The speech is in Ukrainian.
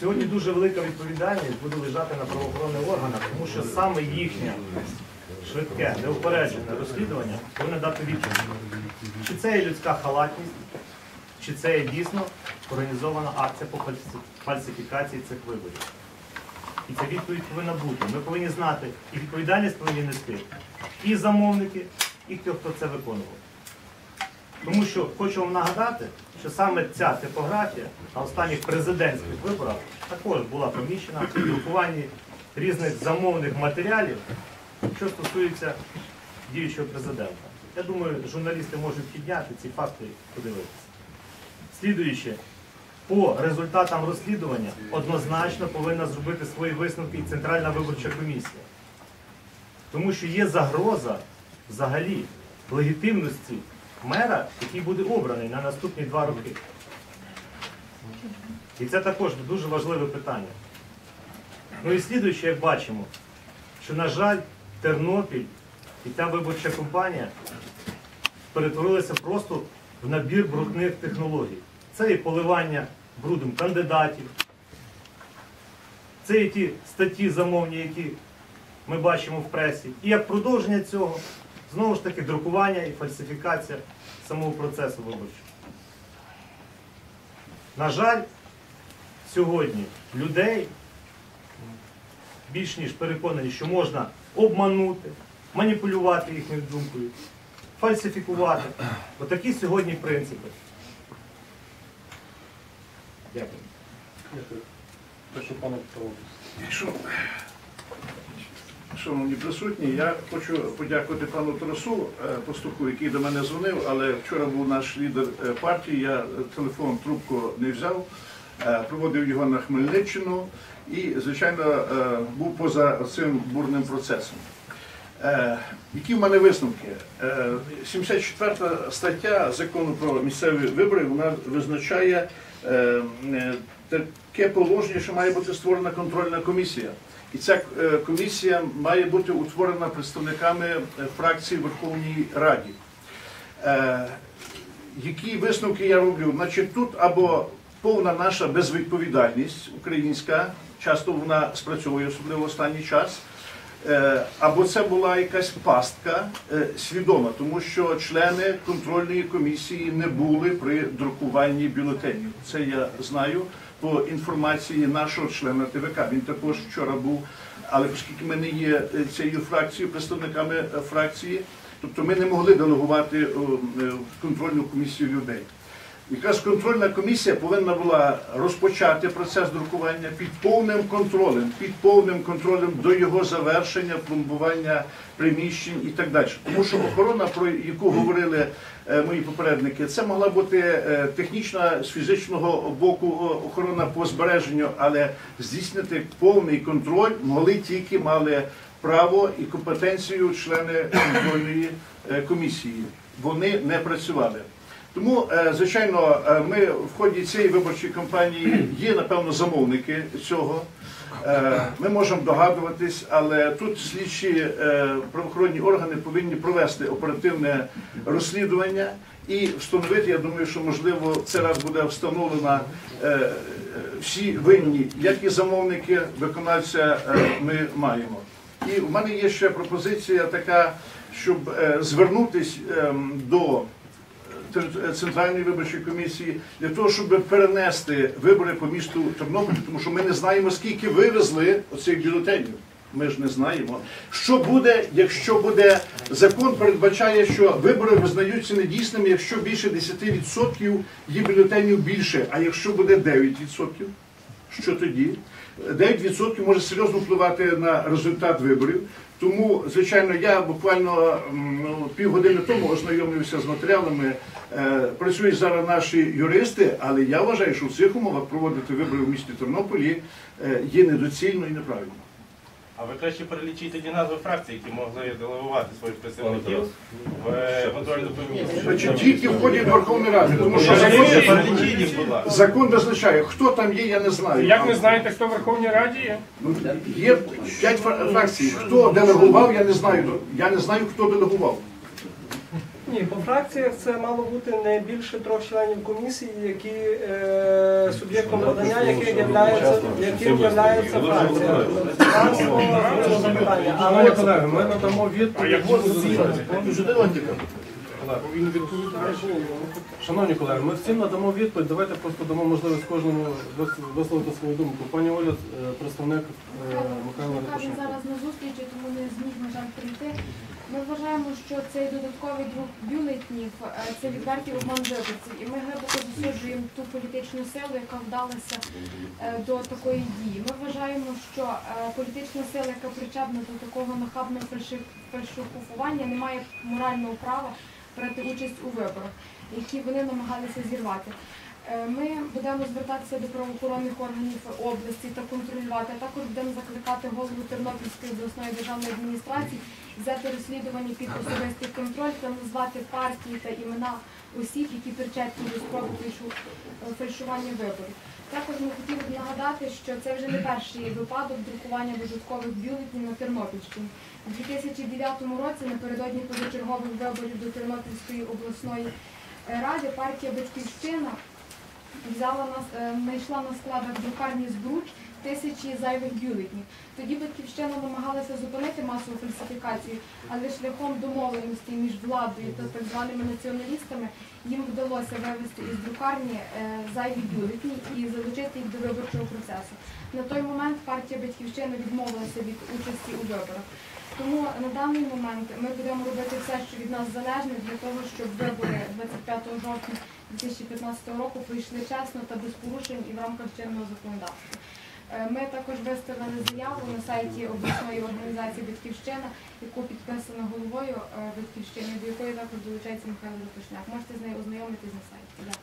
Сьогодні дуже велика відповідальність буде лежати на правоохоронних органах, тому що саме їхнє швидке, неупереджене розслідування повинно дати відповідь. Чи це є людська халатність, чи це є дійсно організована акція по фальсифікації цих виборів. І ця відповідь повинна бути. Ми повинні знати, і відповідальність повинні нести і замовники, і ті, хто це виконував. Тому що хочу вам нагадати, що саме ця типографія на останніх президентських виборах також була поміщена в друкуванні різних замовних матеріалів, що стосується діючого президента. Я думаю, журналісти можуть підняти ці факти і подивитися. Слідуючи, по результатам розслідування однозначно повинна зробити свої висновки і Центральна виборча комісія. Тому що є загроза взагалі легітимності мера, який буде обраний на наступні два роки. І це також дуже важливе питання. Ну і слідуючи, як бачимо, що, на жаль, Тернопіль і та виборча компанія перетворилися просто в набір брудних технологій. Це і поливання брудом кандидатів, це і ті статті замовні, які ми бачимо в пресі. І як продовження цього, знову ж таки, друкування і фальсифікація самого процесу виборчого. На жаль, сьогодні людей більш ніж переконані, що можна обманути, маніпулювати їхньою думкою, фальсифікувати. Отакі сьогодні принципи. Дякую. Прошу пане Петро. Шановні присутні, я хочу подякувати пану Тарасу е, Пастуху, який до мене дзвонив, але вчора був наш лідер е, партії, я телефон трубку не взяв, е, проводив його на Хмельниччину і, звичайно, був поза цим бурним процесом. Е, Які в мене висновки? Е, 74 стаття закону про місцеві вибори вона визначає е, е, таке положення, що має бути створена контрольна комісія. І ця е, комісія має бути утворена представниками е, фракції в Верховній Раді. Е, Які висновки я роблю? Значить, тут або повна наша безвідповідальність українська, часто вона спрацьовує, особливо останній час. Е, Або це була якась пастка е, свідома, тому що члени контрольної комісії не були при друкуванні бюлетенів. Це я знаю по інформації нашого члена ТВК. Він також вчора був, але оскільки ми не є е, цією фракцією, представниками фракції, тобто ми не могли делегувати в контрольну комісію людей. Якраз контрольна комісія повинна була розпочати процес друкування під повним контролем, під повним контролем до його завершення, пломбування приміщень і так далі. Тому що охорона, про яку говорили е, мої попередники, це могла бути е, технічна з фізичного боку охорона по збереженню, але здійснити повний контроль могли тільки мали право і компетенцію члени контрольної е, комісії. Вони не працювали. Тому, е, звичайно, е, ми в ході цієї виборчої кампанії є, напевно, замовники цього. Е, Ми можемо догадуватись, але тут слідчі правоохоронні органи повинні провести оперативне розслідування і встановити, я думаю, що можливо це раз буде встановлено всі винні, як і замовники, виконавця ми маємо. І в мене є ще пропозиція така, щоб звернутись ем, до Центральної виборчої комісії для того, щоб перенести вибори по місту Тернопіль, тому що ми не знаємо, скільки вивезли оцих бюлетенів. Ми ж не знаємо. Що буде, якщо буде закон передбачає, що вибори визнаються недійсними, якщо більше 10% є бюлетенів більше, а якщо буде 9%, що тоді? 9% може серйозно впливати на результат виборів. Тому, звичайно, я буквально ну, півгодини тому ознайомився з матеріалами. Е, Працюють зараз наші юристи, але я вважаю, що в цих умовах проводити вибори в місті Тернополі е, є недоцільно і неправильно. А ви краще перелічіть тоді назви фракцій, які могли делегувати своїх представників в е, контрольну комісію. Значить, тільки входять в Верховну Раду, тому що закон, перелічіть їх, будь ласка. закон визначає, хто там є, я не знаю. Як не знаєте, хто в Верховній Раді є? Ну, Є п'ять фра- фракцій. Хто делегував, я не знаю. Я не знаю, хто делегував. Ні, по фракціях це мало бути не більше трьох членів комісії, які е, суб'єктом подання, яким являється, яким являється фракція. Панство, запитання. А Шановні колеги, ми надамо відповідь. Він. Шановні колеги, ми всім надамо відповідь. Давайте просто дамо можливість кожному вис- висловити свою думку. Пані Оля, е, представник е, Михайла Михайло зараз на зустрічі, тому не зміг, на жаль, прийти. Ми вважаємо, що цей додатковий друк бюлетнів е, це відвертий обман виборців. І ми глибоко засуджуємо ту політичну силу, яка вдалася е, до такої дії. Ми вважаємо, що е, політична сила, яка причетна до такого нахабного фальши- фальшифікування, не має морального права брати участь у виборах, які вони намагалися зірвати. Ми будемо звертатися до правоохоронних органів області та контролювати. Також будемо закликати голову Тернопільської обласної державної адміністрації взяти розслідування під особистий контроль та назвати партії та імена осіб, які причетні до спроби фальшу- фальшування виборів. Також ми хотіли б нагадати, що це вже не перший випадок друкування додаткових бюлетнів на Тернопільщині. У 2009 році напередодні позачергових виборів до Тернопільської обласної е, ради партія Батьківщина взяла нас, е, знайшла на складах друкарні збруч тисячі зайвих бюлетнів. Тоді батьківщина намагалася зупинити масову фальсифікацію, але шляхом домовленості між владою та так званими націоналістами їм вдалося вивести із друкарні е, зайві бюлетні і залучити їх до виборчого процесу. На той момент партія Батьківщина відмовилася від участі у виборах. Тому на даний момент ми будемо робити все, що від нас залежне, для того, щоб вибори 25 жовтня 2015 року пройшли чесно та без порушень і в рамках чинного законодавства. Е, Ми також виставили заяву на сайті обласної організації Батьківщина, яку підписано головою е, Батьківщини, до якої також долучається Михайло Запашняк. Можете з нею ознайомитись на сайті.